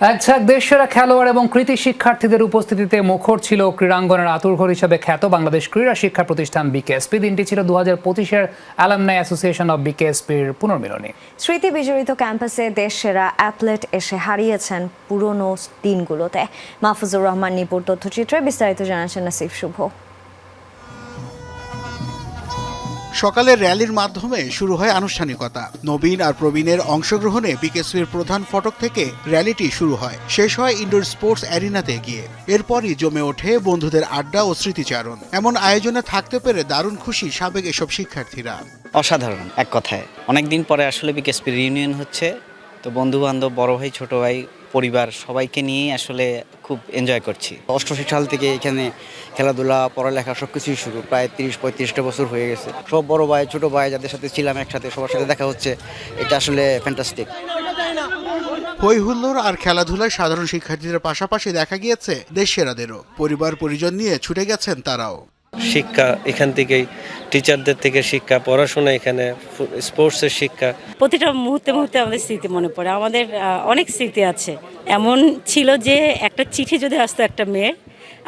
এক ঝাঁক দেশসেরা খেলোয়াড় এবং কৃতি শিক্ষার্থীদের উপস্থিতিতে মুখর ছিল ক্রীড়াঙ্গনের আতুরঘর হিসেবে খ্যাত বাংলাদেশ ক্রীড়া শিক্ষা প্রতিষ্ঠান বিকেএসপি। দিনটি ছিল দু হাজার পঁচিশের অ্যালামনাই অ্যাসোসিয়েশন অব বিকেএসপির পুনর্মিলনী। স্মৃতি বিজড়িত ক্যাম্পাসে দেশ সেরা অ্যাথলেট এসে হারিয়েছেন পুরনো দিনগুলোতে। মাহফুজুর রহমান নিপুর তথ্যচিত্রে বিস্তারিত জানাচ্ছেন নাসিফ শুভ। সকালে র্যালির মাধ্যমে শুরু হয় আনুষ্ঠানিকতা। নবীন আর প্রবীণের অংশগ্রহণে বিকেএসপির প্রধান ফটক থেকে র্যালিটি শুরু হয়। শেষ হয় ইনডোর স্পোর্টস অ্যারিনাতে গিয়ে। এরপরই জমে ওঠে বন্ধুদের আড্ডা ও স্মৃতিচারণ। এমন আয়োজনে থাকতে পেরে দারুণ খুশি সাবেক এসব শিক্ষার্থীরা। অসাধারণ, এক কথায়। অনেক দিন পরে আসলে বিকেএসপি রিউনিয়ন হচ্ছে। তো বন্ধু বান্ধব বড় ভাই, ছোট ভাই পরিবার সবাইকে নিয়েই আসলে খুব এনজয় করছি। অষ্টআশি সাল থেকে এখানে খেলাধুলা, পড়ালেখা সব কিছুই শুরু, প্রায় তিরিশ, পঁয়ত্রিশটা বছর হয়ে গেছে। সব বড় ভাই, ছোট ভাই যাদের সাথে ছিলাম একসাথে, সবার সাথে দেখা হচ্ছে, এটা আসলে ফ্যান্টাস্টিক হই আর খেলাধুলায় সাধারণ শিক্ষার্থীদের পাশাপাশি দেখা গিয়েছে দেশ সেরাদেরও। পরিবার পরিজন নিয়ে ছুটে গেছেন তারাও। শিক্ষা এখান থেকেই টিচারদের থেকে শিক্ষা পড়াশোনা এখানে স্পোর্টসের শিক্ষা। প্রতিটা মুহূর্তে মুহূর্তে আমাদের স্মৃতি মনে পড়ে। আমাদের অনেক স্মৃতি আছে। এমন ছিল যে একটা চিঠি যদি আসতো একটা মেয়ের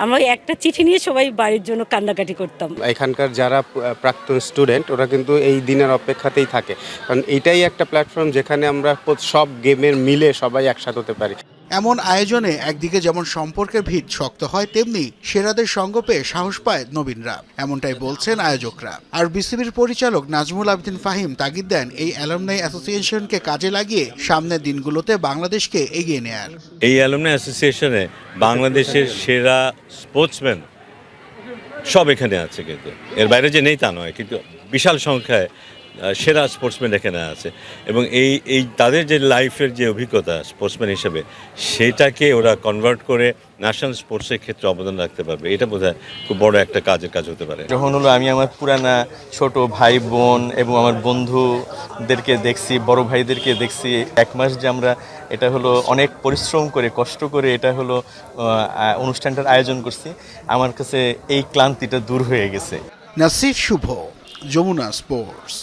আমরা একটা চিঠি নিয়ে সবাই বাড়ির জন্য কান্নাকাটি করতাম। এখানকার যারা প্রাক্তন স্টুডেন্ট ওরা কিন্তু এই দিনের অপেক্ষাতেই থাকে। কারণ এটাই একটা প্ল্যাটফর্ম যেখানে আমরা সব গেমের মিলে সবাই একসাথে হতে পারি। এমন আয়োজনে একদিকে যেমন সম্পর্কের ভিত শক্ত হয়, তেমনি সেরাদের সঙ্গ পেয়ে সাহস পায় নবীনরা। এমনটাই বলছেন আয়োজকরা। আর বিসিবির পরিচালক নাজমুল আবদিন ফাহিম তাগিদ দেন, এই অ্যালামনাই অ্যাসোসিয়েশনকে কাজে লাগিয়ে সামনের দিনগুলোতে বাংলাদেশকে এগিয়ে নেয়ার। এই অ্যালুমনি অ্যাসোসিয়েশনে বাংলাদেশের সেরা স্পোর্টসম্যান সব এখানে আছে কিন্তু। এর বাইরে যে নেই তা নয়, কিন্তু বিশাল সংখ্যায় সেরা স্পোর্টসম্যান এখানে আছে। এবং এই এই তাদের যে লাইফের যে অভিজ্ঞতা স্পোর্টসম্যান হিসেবে সেটাকে ওরা কনভার্ট করে ন্যাশনাল স্পোর্টসের ক্ষেত্রে অবদান রাখতে পারবে। এটা বোধহয় খুব বড় একটা কাজের কাজ হতে পারে। যখন হলো আমি আমার পুরানা ছোট ভাই বোন এবং আমার বন্ধুদেরকে দেখছি বড় ভাইদেরকে দেখছি এক মাস যে আমরা এটা হলো অনেক পরিশ্রম করে কষ্ট করে এটা হলো অনুষ্ঠানটার আয়োজন করছি আমার কাছে এই ক্লান্তিটা দূর হয়ে গেছে। নাসির শুভ যমুনা স্পোর্টস